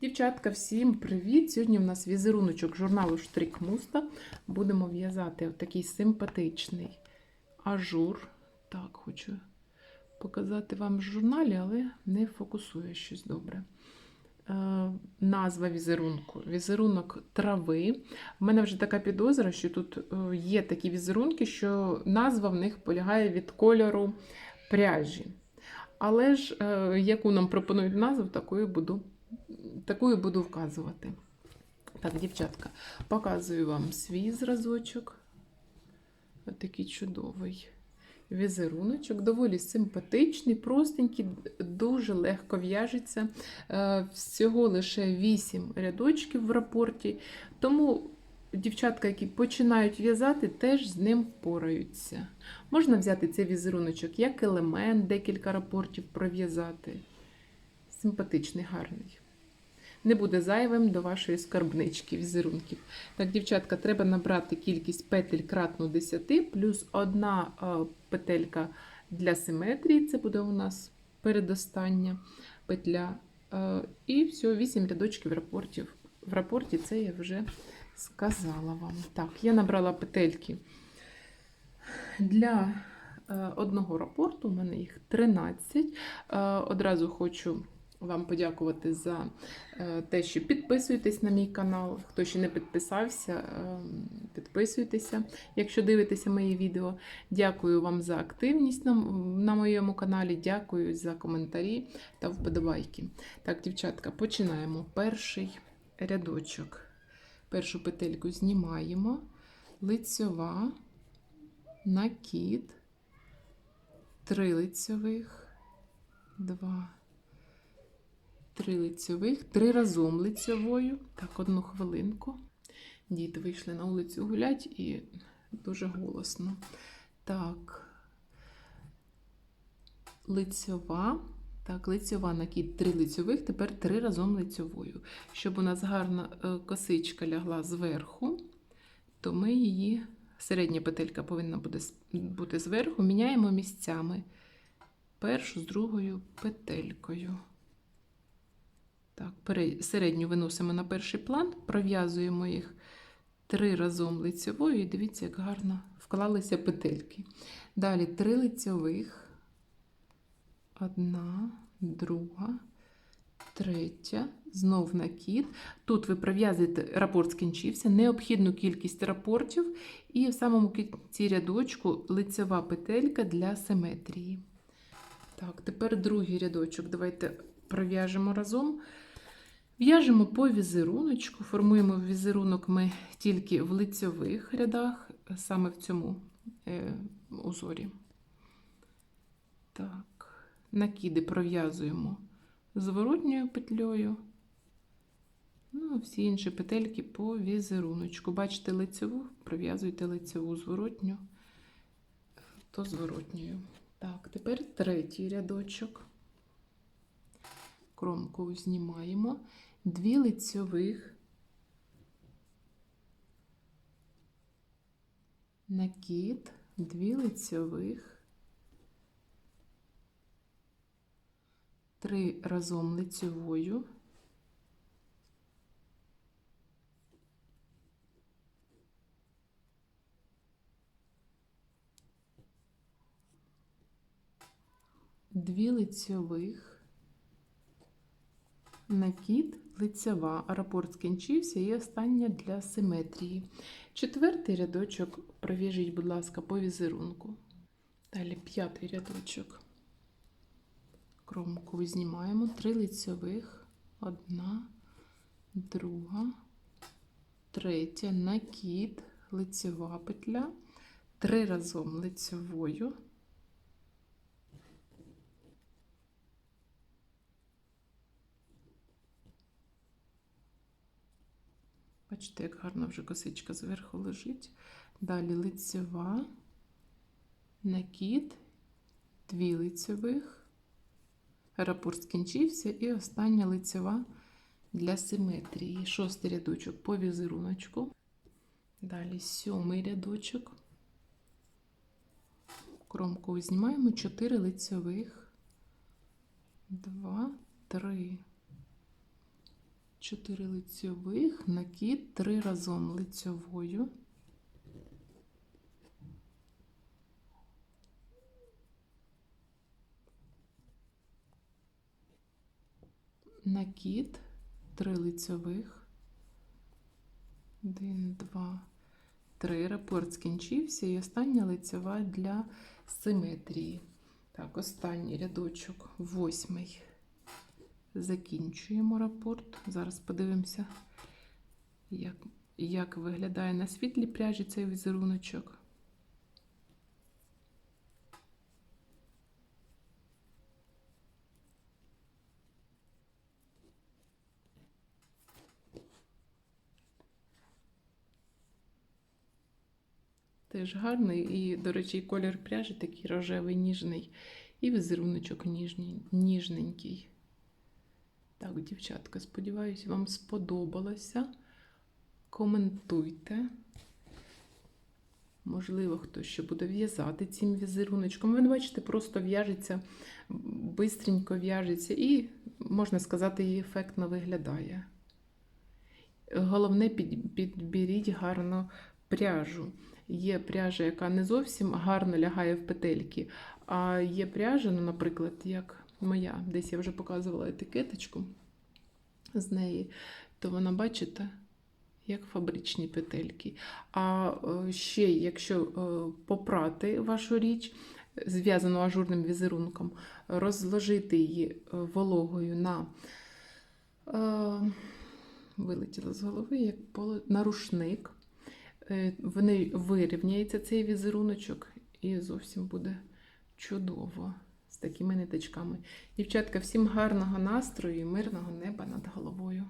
Дівчатка, всім привіт! Сьогодні в нас візеруночок журналу Штрик Муста. Будемо в'язати такий симпатичний ажур. Так, хочу показати вам в журналі, але не фокусує щось добре. Е, назва візерунку. Візерунок трави. У мене вже така підозра, що тут е, є такі візерунки, що назва в них полягає від кольору пряжі. Але ж е, яку нам пропонують назву, такою буду, такою буду вказувати. Так, дівчатка, показую вам свій зразочок. Отакий чудовий візеруночок, доволі симпатичний, простенький, дуже легко в'яжеться. Е, Всього лише 8 рядочків в рапорті. Тому дівчатка, які починають в'язати, теж з ним впораються. Можна взяти цей візеруночок як елемент, декілька рапортів пров'язати. Симпатичний, гарний. Не буде зайвим до вашої скарбнички візерунків. Так, дівчатка, треба набрати кількість петель кратну 10, плюс одна е, петелька для симетрії. Це буде у нас передостання петля. Е, і все, 8 рядочків рапортів. В рапорті це я вже сказала вам. Так, я набрала петельки для е, одного рапорту, у мене їх 13. Е, Одразу хочу вам подякувати за е, те, що підписуєтесь на мій канал. Хто ще не підписався, е, підписуйтеся, якщо дивитеся мої відео. Дякую вам за активність на, моєму каналі. Дякую за коментарі та вподобайки. Так, дівчатка, починаємо. Перший рядочок. Першу петельку знімаємо, лицьова, накид, три лицьових, два, три лицьових, три разом лицьовою. Так, одну хвилинку. Діти вийшли на вулицю гулять і дуже голосно. Так, лицьова. Так, лицьова накид три лицьових, тепер три разом лицьовою. Щоб у нас гарна е, косичка лягла зверху, то ми її, середня петелька повинна буде бути зверху, міняємо місцями першу з другою петелькою. Так, середню виносимо на перший план, пров'язуємо їх три разом лицьовою, і дивіться, як гарно вклалися петельки. Далі три лицьових. Одна, друга, третя, знов накид. Тут ви пров'язуєте, рапорт скінчився, необхідну кількість рапортів, і в самому кінці рядочку лицева петелька для симетрії. Так, тепер другий рядочок. Давайте пров'яжемо разом. В'яжемо по візеруночку, формуємо візерунок ми тільки в лицьових рядах, саме в цьому е, узорі. Так накиди пров'язуємо зворотньою петлею. Ну, всі інші петельки по візеруночку. Бачите лицеву, пров'язуйте лицеву зворотню, то зворотньою. Так, тепер третій рядочок. Кромку знімаємо. Дві лицьових, накид, дві лицьових. три разом лицевою. Дві лицьових, накид, лицева, рапорт скінчився і остання для симетрії. Четвертий рядочок пров'яжіть, будь ласка, по візерунку. Далі п'ятий рядочок кромку знімаємо три лицьових, одна, друга, третя, накид, лицьова петля, три разом лицьовою. Бачите, як гарно вже косичка зверху лежить. Далі лицьова, накид, дві лицьових, рапорт скінчився, і остання лицева для симетрії. Шостий рядочок по візеруночку. Далі сьомий рядочок. Кромку знімаємо 4 лицевих, 2, 3, 4 лицьових, накид 3 разом лицьовою. Накид 3 лицьових. 1, 2, 3. Рапорт скінчився і остання лицьова для симетрії. Так, останній рядочок, восьмий. Закінчуємо рапорт. Зараз подивимося, як, як виглядає на світлій пряжі цей візеруночок. Теж гарний і, до речі, колір пряжі такий рожевий, ніжний, і візеруночок ніжний, ніжненький. Так, дівчатка, сподіваюся, вам сподобалося. Коментуйте. Можливо, хтось ще буде в'язати цим візеруночком. Ви бачите, просто в'яжеться, бистренько в'яжеться і, можна сказати, і ефектно виглядає. Головне, підберіть гарно пряжу. Є пряжа, яка не зовсім гарно лягає в петельки, а є пряжа, ну, наприклад, як моя, десь я вже показувала етикеточку з неї, то вона, бачите, як фабричні петельки. А е, ще, якщо е, попрати вашу річ, зв'язану ажурним візерунком, розложити її е, вологою на вилетіло з голови, як на рушник. Вони вирівняється цей візеруночок і зовсім буде чудово з такими ниточками. Дівчатка, всім гарного настрою і мирного неба над головою.